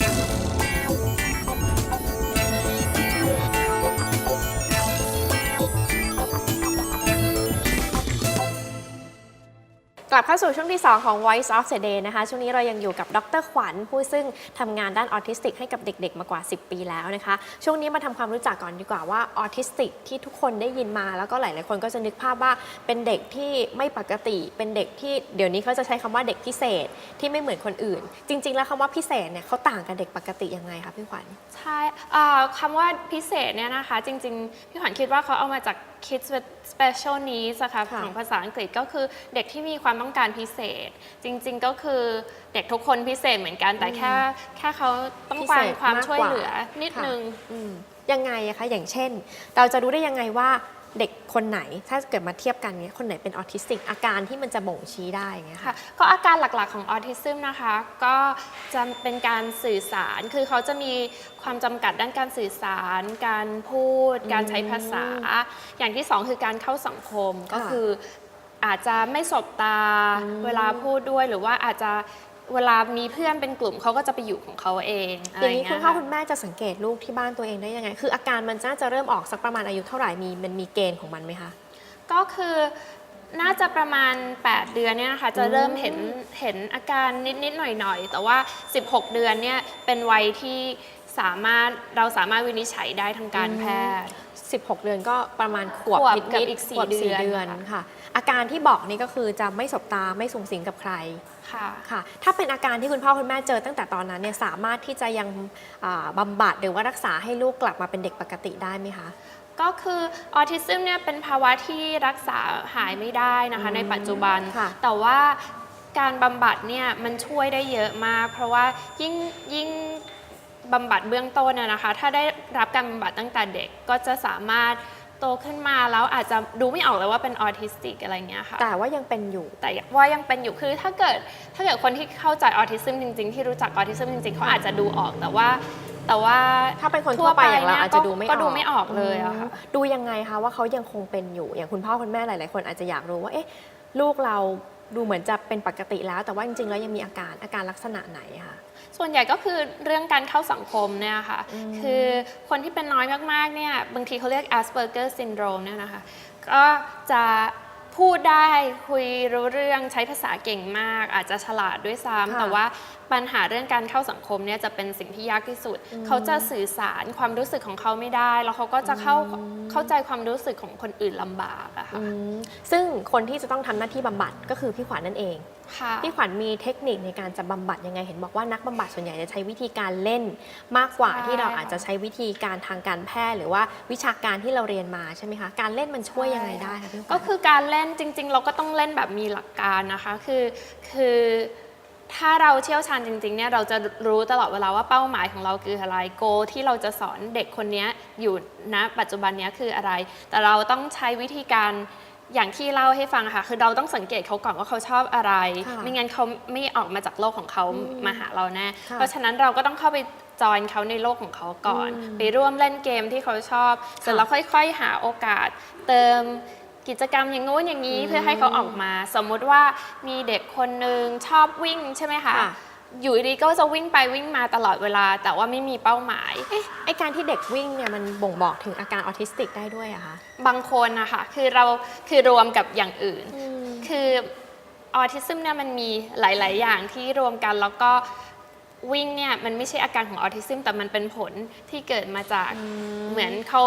you กลับเข้าสู่ช่วงที่ 2 ของ Voice of the Day นะคะ ช่วงนี้เรายังอยู่กับดรขวัญผู้ซึ่งทำงานด้านออทิสติกให้กับเด็กๆ มากว่า 10 ปีแล้วนะคะ ช่วงนี้มาทำความรู้จักก่อนดีกว่าว่าออทิสติกที่ทุกคนได้ยินมาแล้วก็หลายๆคนก็จะนึกภาพว่าเป็นเด็กที่ไม่ปกติ เป็นเด็กที่เดี๋ยวนี้เขาจะใช้คำว่าเด็กพิเศษที่ไม่เหมือนคนอื่น จริง ๆ แล้วคำว่าพิเศษเนี่ยเขาต่างกับเด็กปกติยังไงคะพี่ขวัญใช่เอ่อคำว่าพิเศษเนี่ยนะคะ จริง ๆ พี่ขวัญคิดว่าเขาเอามาจาก kids with special needs อะค่ะค่ะของภาษาอังกฤษก็คือเด็กที่มีความต้องการพิเศษ จริงๆก็คือเด็กทุกคนพิเศษเหมือนกัน แต่แค่แค่เขาต้องการความช่วยเหลือนิดนึงอืมยังไงอะคะอย่างเช่น เราจะรู้ได้ยังไงว่า เด็กคนไหนถ้าเกิดมาเทียบกันเนี้ยคนไหนเป็นออทิสติก อาการที่มันจะบ่งชี้ได้อย่างเงี้ยค่ะค่ะก็อาการหลักๆของออทิซึมนะคะก็จะเป็นการสื่อสารคือเขาจะมีความจำกัดด้านการสื่อสาร การพูด การใช้ภาษา อย่างที่สองคือการเข้าสังคมค่ะก็คืออาจจะไม่สบตาอืมเวลาพูดด้วยหรือว่าอาจจะ เวลามีเพื่อนเป็นกลุ่มเขาก็จะไปอยู่ของเขาเองอะอไรย่างนี้เงี้คุณยพ่อค่ะคุณแม่จะสังเกตลูกที่บ้านตัวเองได้ยังไง คืออาการมันน่าจะเริ่มออกสักประมาณอายุเท่าไหร่มีมันมีเกณฑ์ของมันไหมคะ ก็คือน่าจะประมาณ 8 เดือนเนี่ยนะคะจะเริ่มเห็นเห็นอาการนิดๆหน่อยๆ แต่ว่า 16 เดือนเนี่ยเป็นวัยที่สามารถเราสามารถวินิจฉัยได้ทางการแพทย์ 16 เดือนก็ประมาณขวบขวบนิดกับๆอีกสี่ขวบเดือนเดือนค่ะค่ะ อาการที่บอกนี่ก็คือจะไม่สบตาไม่สูงสิงกับใคร ค่ะ ค่ะ ถ้าเป็นอาการที่คุณพ่อคุณแม่เจอตั้งแต่ตอนนั้นเนี่ยสามารถที่จะยังอ่าบำบัดหรือว่ารักษาให้ลูกกลับมาเป็นเด็กปกติได้ไหมคะก็คือออทิซึมเนี่ยเป็นภาวะที่รักษาหายไม่ได้นะคะอืมในปัจจุบันค่ะแต่ว่าการบำบัดเนี่ยมันช่วยได้เยอะมาก เพราะว่ายิ่งยิ่งบำบัดเบื้องต้นนะนะคะ ถ้าได้รับการบำบัดตั้งแต่เด็กก็จะสามารถ โตขึ้นมาแล้วอาจจะดูไม่ออกเลยว่าเป็นออทิสติกอะไรเงี้ยค่ะ แต่ว่ายังเป็นอยู่ แต่ว่ายังเป็นอยู่คือถ้าเกิดถ้าเกิดคนที่เข้าใจออทิซึมจริง ๆ ที่รู้จักออทิซึมจริง ๆเขาอาจจะดูออกแต่ว่า แต่ว่าถ้าเป็นคนทั่วไปอย่างเรานี่อาจจะดูไม่ออกก็ดูไม่ออกเลยอะค่ะดูยังไงคะว่าเขายังคงเป็นอยู่อย่างคุณพ่อคุณแม่หลายๆคนอาจจะอยากรู้ว่าเอ๊ะลูกเราดูเหมือนจะเป็นปกติแล้ว แต่ว่าจริงๆแล้วยังมีอาการอาการลักษณะไหนอะคะ ส่วนใหญ่ก็คือเรื่องการเข้าสังคมเนี่ยค่ะอืมคือคนที่เป็นน้อยมากๆเนี่ยบางทีเขาเรียก Asperger syndrome เนี่ยนะคะ ก็จะพูดได้คุยรู้เรื่องใช้ภาษาเก่งมาก อาจจะฉลาดด้วยซ้ำแต่ว่า ปัญหาเรื่องการเข้าสังคมเนี่ยจะเป็นสิ่งที่ยากที่สุด เขาจะสื่อสารความรู้สึกของเขาไม่ได้ แล้วเขาก็จะเข้าเข้าใจความรู้สึกของคนอื่นลำบากอะค่ะอืมซึ่งคนที่จะต้องทำหน้าที่บำบัดก็คือพี่ขวัญนั่นเองค่ะพี่ขวัญมีเทคนิคในการจะบำบัดยังไงเห็นบอกว่านักบำบัดส่วนใหญ่จะใช้วิธีการเล่นมากกว่าใช่ที่เราอาจจะใช้วิธีการทางการแพทย์หรือว่าวิชาการที่เราเรียนมาใช่ไหมคะการเล่นมันช่วยยังไงได้คะพี่ขวัญก็คือการเล่นจริง ๆ เราก็ต้องเล่นแบบมีหลักการนะคะ คือคือ ถ้าเราเชี่ยวชาญจริงๆเนี่ยเราจะรู้ตลอดเวลาว่าเป้าหมายของเราคืออะไรโกที่เราจะสอนเด็กคนเนี้ยอยู่ณปัจจุบันเนี้ยคืออะไร แต่เราต้องใช้วิธีการอย่างที่เล่าให้ฟังค่ะ คือเราต้องสังเกตเขาก่อนว่าเขาชอบอะไรค่ะไม่งั้นเขาไม่ออกมาจากโลกของเขาอืมมาหาเราแน่ค่ะเพราะฉะนั้นเราก็ต้องเข้าไปจอยเขาในโลกของเขาก่อนอืมไปร่วมเล่นเกมที่เขาชอบเสร็จค่ะแล้วค่อย ๆ หาโอกาสเติม กิจกรรมอย่างงู้นอย่างนี้อืมเพื่อให้เขาออกมา สมมุติว่ามีเด็กคนหนึ่งชอบวิ่งใช่ไหมคะค่ะอยู่ดีๆก็จะวิ่งไปวิ่งมาตลอดเวลา แต่ว่าไม่มีเป้าหมายเอ๊ะไอการที่เด็กวิ่งเนี่ยมันบ่งบอกถึงอาการออทิสติกได้ด้วยอะคะบางคนนะคะคือเราคือรวมกับอย่างอื่นอืมคือออทิซึมเนี่ยมันมีหลาย ๆ อย่างที่รวมกันแล้วก็ วิ่งเนี่ยมันไม่ใช่อาการของออทิซึมแต่มันเป็นผลที่เกิดมาจากเหมือนเขา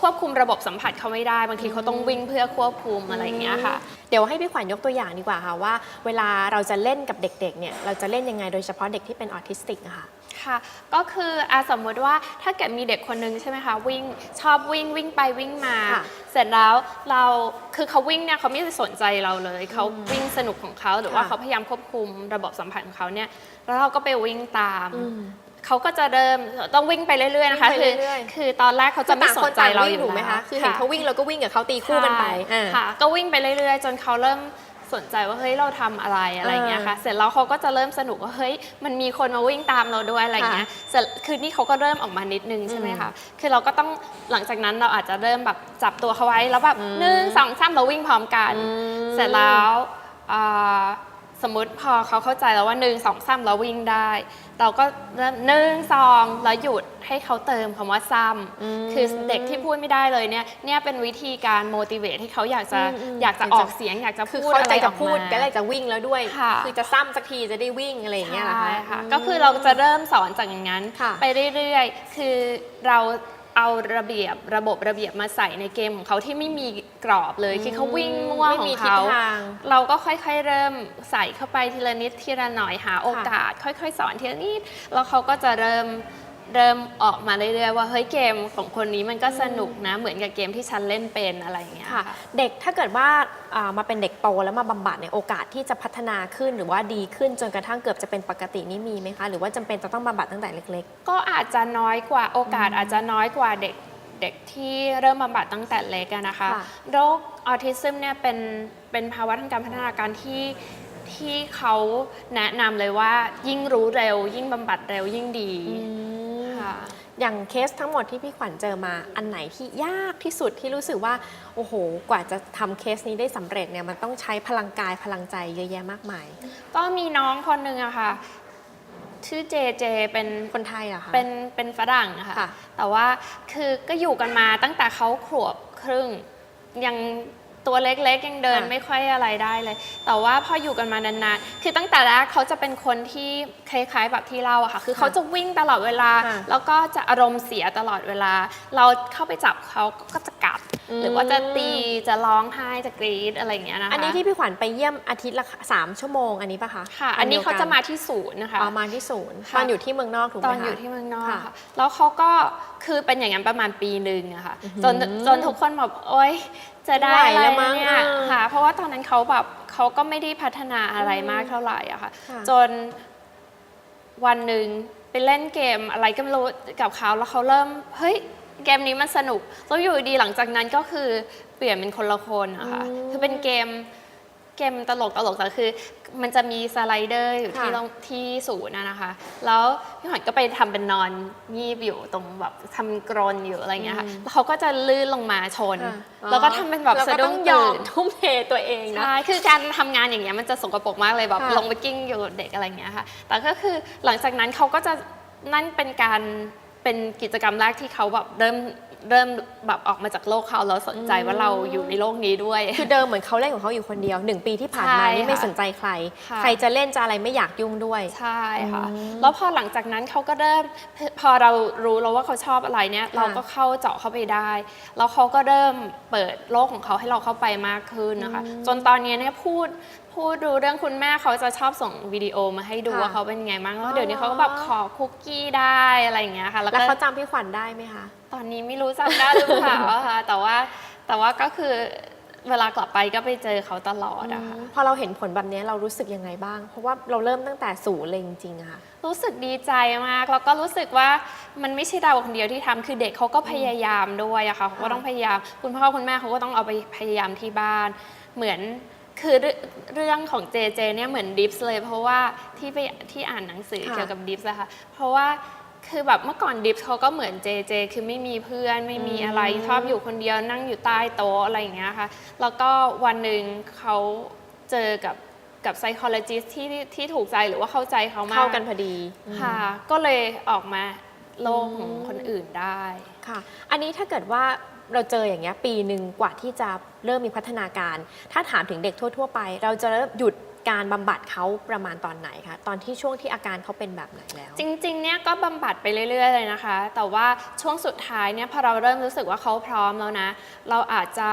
ควบคุมระบบสัมผัสเขาไม่ได้ บางทีเขาต้องวิ่งเพื่อควบคุมอะไรอย่างเงี้ยค่ะ เดี๋ยวให้พี่ขวัญยกตัวอย่างดีกว่าค่ะว่า เวลาเราจะเล่นกับเด็กๆเนี่ยเราจะเล่นยังไงโดยเฉพาะเด็กที่เป็นออทิสติกอะค่ะ ค่ะ ก็คืออาสมมติว่าถ้าเกิดมีเด็กคนนึงใช่ไหมคะวิ่งชอบวิ่งวิ่งไปวิ่งมา ค่ะเสร็จแล้วเราคือเขาวิ่งเนี่ยเขาไม่ได้สนใจเราเลยเขาวิ่งสนุกของเขาหรือว่าค่ะ เขาพยายามควบคุมระบบสัมผัสของเขาเนี่ยแล้วเราก็ไปวิ่งตาม อืม เขาก็จะเริ่มต้องวิ่งไปเรื่อยๆนะคะวิ่งไปคือเรื่อยๆ คือตอนแรกเขาจะไม่สนใจเราอยู่ถูกไหมแล้วคะ คือเห็นเขาวิ่งเราก็วิ่งกับเขาตีคู่กันไปใช่อ่า ค่ะก็วิ่งไปเรื่อยๆ จนเขาเริ่ม สนใจว่าเฮ้ยเราทำอะไรอะไรอย่างเงี้ยค่ะอ่าเสร็จแล้วเขาก็จะเริ่มสนุกว่าเฮ้ยมันมีคนมาวิ่งตามเราด้วยอะไรอย่างเงี้ยเสร็จคือนี่เขาก็เริ่มออกมานิดนึงใช่ไหมคะคือเราก็ต้องหลังจากนั้นเราอาจจะเริ่มแบบจับตัวเขาไว้แล้วแบบอืมหนึ่งสองสามเราวิ่งพร้อมกันอืมเสร็จแล้วอ่า สมมุติพอเขาเข้าใจแล้วว่าหนึ่งสองซ้ำแล้ววิ่งได้ เราก็เริ่มหนึ่งสองแล้วหยุดให้เขาเติมคำว่าซ้อืมำคือเด็กที่พูดไม่ได้เลยเนี่ยเนี่ยเป็นวิธีการ motivate ให้เขาอยากจะอืมอืมอยากจะอยากจะออกเสียงอยากจะคือพูดเข้าอะไรใจอจะอกพูดมาก็เลยจะวิ่งแล้วด้วยค่ะคือจะซ้ำสักทีจะได้วิ่งอะไรอย่างเงี้ยเหรอใช่คะค่ะมก็คือเราจะเริ่มสอนจากอย่างนั้นค่ะไปเรื่อยๆ คือเรา เอาระเบียบระบบระเบียบมาใส่ในเกมของเขาที่ไม่มีกรอบเลยคือเขาวิ่งมั่วไม่ขอมีงทิศเขาทางเราก็ค่อยๆเริ่มใส่เข้าไปทีละนิดทีละหน่อยหาโอกาส ค่อยๆ สอนทีละนิดแล้วเขาก็จะเริ่ม เริ่มออกมาเรื่อยๆว่าเฮ้ยเกมของคนนี้มันก็สนุกนะ เหมือนกับเกมที่ฉันเล่นเป็นอะไรอย่างเงี้ยค่ะค่ะเด็กถ้าเกิดว่าอ่ามาเป็นเด็กโตแล้วมาบำบัดเนี่ยโอกาสที่จะพัฒนาขึ้นหรือว่าดีขึ้นจนกระทั่งเกือบจะเป็นปกตินี่มีไหมคะ หรือว่าจำเป็นจะต้องบำบัดตั้งแต่เล็ก ก็อาจจะน้อยกว่าโอกาสอาจจะน้อยกว่าเด็กเด็กที่เริ่มบำบัดตั้งแต่เล็กอะนะคะ ค่ะ โรคออทิซึมเนี่ยเป็นเป็นภาวะทางการพัฒนาการที่ที่เขาแนะนำเลยว่ายิ่งรู้เร็ว ยิ่งบำบัดเร็วยิ่งดีๆค่ะ อย่างเคสทั้งหมดที่พี่ขวัญเจอมาอันไหนที่ยากที่สุดที่รู้สึกว่า โอ้โห กว่าจะทำเคสนี้ได้สำเร็จเนี่ยมันต้องใช้พลังกายพลังใจเยอะแยะมากมาย ก็มีน้องคนหนึ่งอะค่ะ ชื่อเจเจเป็นคนไทยเหรอคะเป็นเป็นฝรั่งอะค่ะค่ะแต่ว่าคือก็อยู่กันมาตั้งแต่เขาขวบครึ่งยัง ตัวเล็กๆยังเดินค่ะไม่ค่อยอะไรได้เลย แต่ว่าพออยู่กันมานานๆ คือตั้งแต่แรกเขาจะเป็นคนที่คล้ายๆแบบที่เล่าอะค่ะ คือเขาจะวิ่งตลอดเวลา ค่ะแล้วก็จะอารมณ์เสียตลอดเวลา เราเข้าไปจับเขาก็จะกัดอืม หรือว่าจะตีจะร้องไห้จะกรีดอะไรอย่างเงี้ยนะคะอันนี้ที่พี่ขวัญไปเยี่ยมอาทิตย์ละสามชั่วโมงอันนี้ปะคะค่ะ อันนี้เขาจะมาที่ศูนย์นะคะเอามาที่ศูนย์ค่ะตอนอยู่ที่เมืองนอกถูกไหมตคะอนอยู่ที่เมืองนอกค่ะค่ะแล้วเขาก็คือเป็นอย่างนั้นประมาณปีหนึ่งอะค่ะอื้อหือจนจนทุกคนแบบโอ๊ยจะได้ไม่ไหวอะไรแล้วมั้งเนี่ยเออค่ะ เพราะว่าตอนนั้นเขาแบบเขาก็ไม่ได้พัฒนาอะไรมากเท่าไหร่อะค่ะค่ะจนวันหนึ่งไปเล่นเกมอะไรก็ไม่รู้กับเขาแล้วเขาเริ่มเฮ้ย เกมนี้มันสนุกแล้วอยู่ดีหลังจากนั้นก็คือเปลี่ยนเป็นคนละคนอะค่ะคือเป็นเกมเกมตลกตลกแต่คือ มันจะมีสไลเดอร์อยู่ที่ค่ะตรงที่ศูนย์นะนะคะ แล้วพี่หอยก็ไปทำเป็นนอนงีบอยู่ตรงแบบทำกรนอยู่อะไรอย่างเงี้ยค่ะแล้วเขาก็จะลื่นลงมาชนค่ะแล้วก็ทำเป็นแบบแล้วสะก็ดุ้ต้องงยอตื่มนทุ่มเทตัวเองนะใช่คือการทำงานอย่างเงี้ยมันจะสกปรกมากเลยแบบค่ะลงไปกิ้งอยู่กับเด็กอะไรอย่างเงี้ยค่ะ แต่ก็คือหลังจากนั้นเขาก็จะนั่นเป็นการ เป็นกิจกรรมแรกที่เขาแบบเริ่มเริ่มแบบออกมาจากโลกเขาแล้วสนใจว่าเราอยู่ในโลกนี้ด้วย คือเดิมเหมือนเขาเล่นของเขาอยู่คนเดียวหนึ่งปีที่ผ่านมาใช่นี่ไม่ค่ะสนใจใครค่ะใครจะเล่นจะอะไรไม่อยากยุ่งด้วย ใช่ค่ะอืมแล้วพอหลังจากนั้นเขาก็เริ่มพอเรารู้แล้วว่าเขาชอบอะไรเนี่ยค่ะเราก็เข้าเจาะเข้าไปได้ แล้วเขาก็เริ่มเปิดโลกของเขาให้เราเข้าไปมากขึ้นนะคะ จนตอนนี้เนี่ยพูด พูดดูเรื่องคุณแม่เขาจะชอบส่งวิดีโอมาให้ดูค่ะว่าเขาเป็นไงบ้างแล้วอ๋อเดี๋ยวนี้เขาก็แบบขอคุกกี้ได้อะไรอย่างเงี้ยค่ะ แล้วแล้วก็เขาจำพี่ขวัญได้ไหมคะ ตอนนี้ไม่รู้จำได้หรือเปล่าอะค่ะ แต่ว่าแต่ว่าก็คือเวลากลับไปก็ไปเจอเขาตลอดอะค่ะ พอเราเห็นผลแบบนี้เรารู้สึกยังไงบ้าง เพราะว่าเราเริ่มตั้งแต่ศูนย์เลยจริงๆอะค่ะ รู้สึกดีใจมาก แล้วก็รู้สึกว่ามันไม่ใช่เราคนเดียวที่ทำคือเด็กเขาก็พยายามด้วยอะค่ะเขาก็ต้องพยายาม คุณพ่อคุณแม่เขาก็ต้องเอาไปพยายามที่บ้าน เหมือน คือเรื่องเรื่องของเจเจเนี่ยเหมือนดิฟส์เลยเพราะว่าที่ไปที่อ่านหนังสือค่ะ เกี่ยวกับดิฟส์อะค่ะเพราะว่าคือแบบเมื่อก่อนดิฟส์เขาก็เหมือนเจเจคือไม่มีเพื่อนไม่มีอะไรชอบอยู่คนเดียวนั่งอยู่ใต้โต๊ะอะไรอย่างเงี้ยค่ะ แล้วก็วันหนึ่งเขาเจอกับกับ psychologist ที่ที่ถูกใจหรือว่าเข้าใจเขามากเข้ากันพอดีค่ะ ก็เลยออกมาโลกของคนอื่นได้ ค่ะ อันนี้ถ้าเกิดว่า เราเจออย่างเงี้ยปีหนึ่งกว่าที่จะเริ่มมีพัฒนาการ ถ้าถามถึงเด็กทั่ว ๆ ไป เราจะเริ่มหยุดการบำบัดเขาประมาณตอนไหนคะตอนที่ช่วงที่อาการเขาเป็นแบบไหนแล้ว จริงๆ เนี่ยก็บำบัดไปเรื่อย ๆ เลยนะคะ แต่ว่าช่วงสุดท้ายเนี่ยพอเราเริ่มรู้สึกว่าเขาพร้อมแล้วนะ เราอาจจะ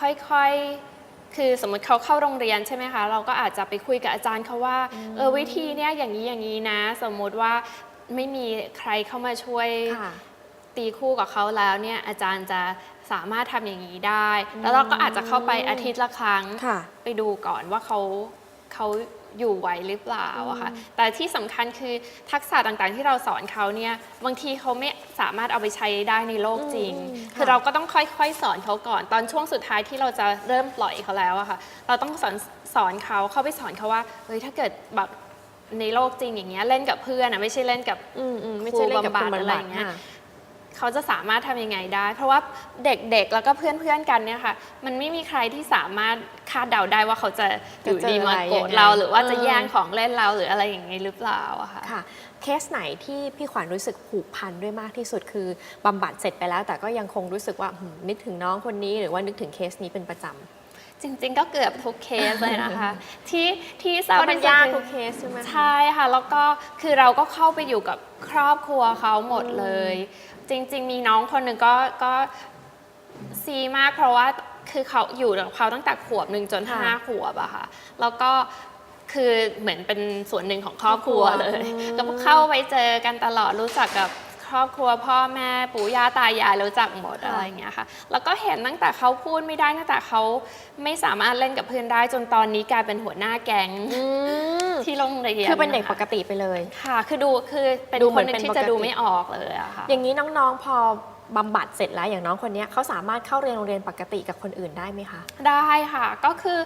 ค่อยๆ คือสมมติเขาเข้าโรงเรียนใช่ไหมคะ เราก็อาจจะไปคุยกับอาจารย์เขาว่า เออวิธีเนี่ยอย่างนี้อย่างนี้นะ สมมุติว่าไม่มีใครเข้ามาช่วย ค่ะ ตีคู่กับเขาแล้วเนี่ยอาจารย์จะสามารถทำอย่างนี้ได้ แล้วเราก็อาจจะเข้าไปอาทิตย์ละครั้ง ค่ะ ไปดูก่อนว่าเขาเขาอยู่ไหวหรือเปล่าอะค่ะ แต่ที่สำคัญคือทักษะต่างๆที่เราสอนเขาเนี่ยบางทีเขาไม่สามารถเอาไปใช้ได้ในโลกจริง อืมคือค่ะ เราก็ต้องค่อยๆ สอนเขาก่อน ตอนช่วงสุดท้ายที่เราจะเริ่มปล่อยเขาแล้วอะค่ะ เราต้องสอนสอนเขาเข้าไปสอนเขาว่าเฮ้ยถ้าเกิดแบบในโลกจริงอย่างเงี้ยเล่นกับเพื่อนอะไม่ใช่เล่นกับ อืมอืมไม่ใช่เล่นกับคนครูบำบัดบำอะไรบัดอย่างเงี้ย ค่ะ เขาจะสามารถทำยังไงได้ เพราะว่าเด็กๆ แล้วก็เพื่อนๆ กันเนี่ยค่ะ มันไม่มีใครที่สามารถคาดเดาได้ว่าเขาจะอยู่ดีมาโกรธเราหรือว่าจะแย่งของเล่นเราหรืออะไรอย่างนี้หรือเปล่าอะค่ะค่ะ เคสไหนที่พี่ขวัญรู้สึกผูกพันด้วยมากที่สุดคือบำบัดเสร็จไปแล้ว แต่ก็ยังคงรู้สึกว่าหืมนึกถึงน้องคนนี้หรือว่านึกถึงเคสนี้เป็นประจำจริงๆ ก็เกือบทุกเคสเลยนะคะ ที่ที่เศร้าเพราะมันที่สุดยากคือทุกเคสใช่ไหมคะใช่ค่ะ แล้วก็คือเราก็เข้าไปอยู่กับครอบครัวเขาหมดเลย จริง ๆ มีน้องคนหนึ่งก็ก็ซีมากเพราะว่าคือเขาอยู่กับเขาตั้งแต่ขวบหนึ่งจนค่ะห้าขวบอะค่ะ แล้วก็คือเหมือนเป็นส่วนหนึ่งของครอบครัวครอบครัวเลยอืมก็เข้าไปเจอกันตลอดรู้จักกับค รอบครัวพ่อแม่ปู่ย่าตายายรู้จักหมดอะไรอย่างเงี้ยค่ะ แล้วก็เห็นตั้งแต่เขาพูดไม่ได้ตั้งแต่เขาไม่สามารถเล่นกับเพื่อนได้จนตอนนี้กลายเป็นหัวหน้าแก๊งอืมที่โรงเรียนคือเป็นเด็กะปคะกติไปเลยค่ะ คือดูคือเป็นดูเหคมือนนหนึ่เป็นงที่ปกติจะดูไม่ออกเลยอะค่ะอย่างนี้น้องๆพอบำบัดเสร็จแล้วอย่างน้องคนเนี้ยเขาสามารถเข้าเรียนโรงเรียนปกติกับคนอื่นได้ไหมคะ ได้ค่ะก็คือ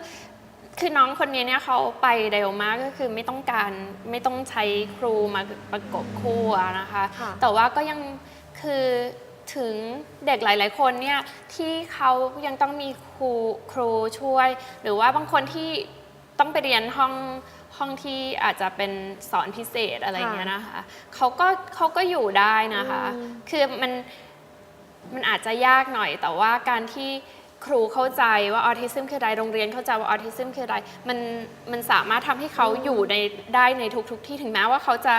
คือน้องคนนี้เนี่ยเขาไปเร็วมากก็คือไม่ต้องการไม่ต้องใช้ครูมาประกบคู่อะนะคะ ค่ะ แต่ว่าก็ยังคือถึงเด็กหลาย ๆ คนเนี่ยที่เขายังต้องมีครูครูช่วย หรือว่าบางคนที่ต้องไปเรียนห้องห้องที่อาจจะเป็นสอนพิเศษอะไรอย่างเงี้ยนะคะเขาก็เขาก็อยู่ได้นะคะ อืม คือมัน มันอาจจะยากหน่อยแต่ว่าการที่ ครูเข้าใจว่าออทิซึมคืออะไรโรงเรียนเข้าใจว่าออทิซึมคืออะไรมันมันสามารถทำให้เขาอยู่ในได้ในทุกๆที่ถึงแม้ว่าเขาจะ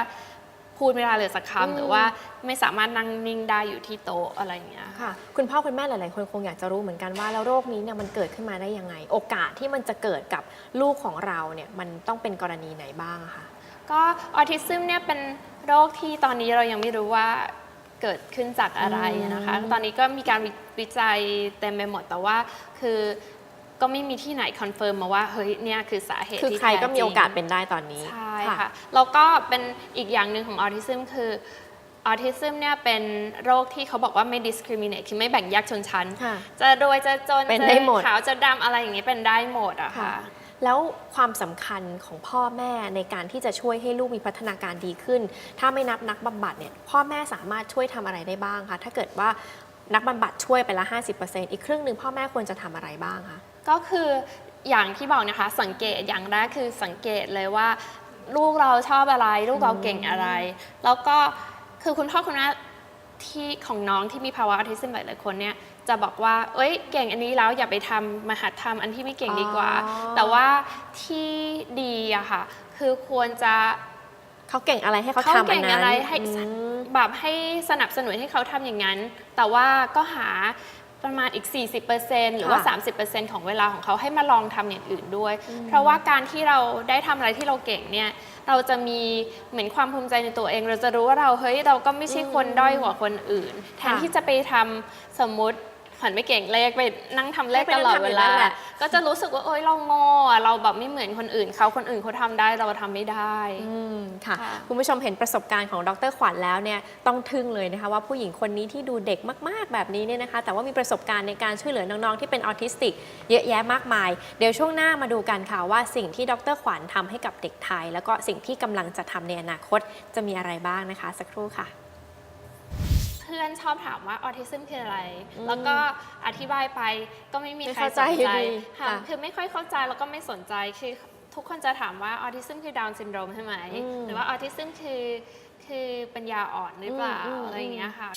พูดไม่ได้เลยสักอืมคำหรือว่าไม่สามารถนั่งนิ่งได้อยู่ที่โต๊ะอะไรอย่างเงี้ยค่ะค่ะ คุณพ่อคุณแม่หลาย ๆ คนคงอยากจะรู้เหมือนกันว่าแล้วโรคนี้เนี่ยมันเกิดขึ้นมาได้ยังไง โอกาสที่มันจะเกิดกับลูกของเราเนี่ยมันต้องเป็นกรณีไหนบ้างอะคะก็ออทิซึมเนี่ยเป็นโรคที่ตอนนี้เรายังไม่รู้ว่า เกิดขึ้นจากอะไรนะคะอืมตอนนี้ก็มีการวิวิจัยเต็มไปหมดแต่ว่าคือก็ไม่มีที่ไหนคอนเฟิร์มมาว่าเฮ้ยเนี่ยคือสาเหตุคือที่ใครก็มีแท้จงโอกาสเป็นได้ตอนนี้ ใช่ค่ะแล้วก็เป็นอีกอย่างหนึ่งของออทิซึมคือออทิซึมเนี่ยเป็นโรคที่เขาบอกว่าไม่ discriminate คือไม่แบ่งแยกชนชั้นค่ะจะรวยจะจนเป็นจะได้หมดขาวจะดำอะไรอย่างนี้เป็นได้หมดอะค่ะค่ะ แล้วความสำคัญของพ่อแม่ในการที่จะช่วยให้ลูกมีพัฒนาการดีขึ้น ถ้าไม่นับนักบำบัดเนี่ยพ่อแม่สามารถช่วยทำอะไรได้บ้างคะถ้าเกิดว่านักบำบัดช่วยไปละ 50%อีกครึ่งหนึ่งพ่อแม่ควรจะทำอะไรบ้างคะก็คืออย่างที่บอกนะคะสังเกตอย่างแรกคือสังเกตเลยว่า ลูกเราชอบอะไร ลูกเราเก่งอะไร แล้วก็คือคุณพ่อคุณแม่ที่ของน้องที่มีภาวะออทิซึมหลายๆคนเนี่ย จะบอกว่า เอ้ย เก่งอันนี้แล้วอย่าไปทำมหัดทำอันที่ไม่เก่งดีกว่า อ๋อ แต่ว่าที่ดีอะค่ะ คือควรจะเขาเก่งอะไรให้เขาเขาทำอัเก่นงนั้นอะไรให้อืม แบบให้สนับสนุนให้เขาทำอย่างนั้น แต่ว่าก็หาประมาณอีก 40%หรือว่า ค่ะ 30%ของเวลาของเขาให้มาลองทำอย่างอื่นด้วย เพราะว่าการที่เราได้ทำอะไรที่เราเก่งเนี่ย เราจะมีเหมือนความภูมิใจในตัวเอง เราจะรู้ว่าเราเฮ้ยเราก็ไม่ใช่คนด้อยกว่าคนอื่น แทนค่ะที่จะไปทำสมมติ ขวัญไม่เก่งเลขไปนั่งทำเลขให้ไปตลอดนั่งทำเวอยู่ลานั่นแหละก็จะรู้สึกว่าเอ้ยเราโง่อะเราแบบไม่เหมือนคนอื่นเขาคนอื่นเขาทำได้เราทำไม่ได้อืมค่ะค่ะ คุณผู้ชมเห็นประสบการณ์ของดรขวัญแล้วเนี่ยต้องทึ่งเลยนะคะว่าผู้หญิงคนนี้ที่ดูเด็กมาก ๆ แบบนี้เนี่ยนะคะ แต่ว่ามีประสบการณ์ในการช่วยเหลือน้องๆที่เป็นออทิสติก เยอะแยะมากมาย เดี๋ยวช่วงหน้ามาดูกันค่ะว่าสิ่งที่ดรขวัญทำให้กับเด็กไทย แล้วก็สิ่งที่กำลังจะทำในอนาคตจะมีอะไรบ้างนะคะ สักครู่ค่ะเพื่อนชอบถามว่าออทิซึมคืออะไรอืมแล้วก็อธิบายไปก็ไม่มีไม่ใครเข้าสใจนอยู่ใจดีค่ะค่ะคือไม่ค่อยเข้าใจแล้วก็ไม่สนใจคือทุกคนจะถามว่าออทิซึมคือดาวน์ซินโดรมใช่ไหมอืมหรือว่าออทิซึมคือคือปัญญาอ่อนหรือเปล่าอืมอืมอะไรอย่างเงี้ยค่ะ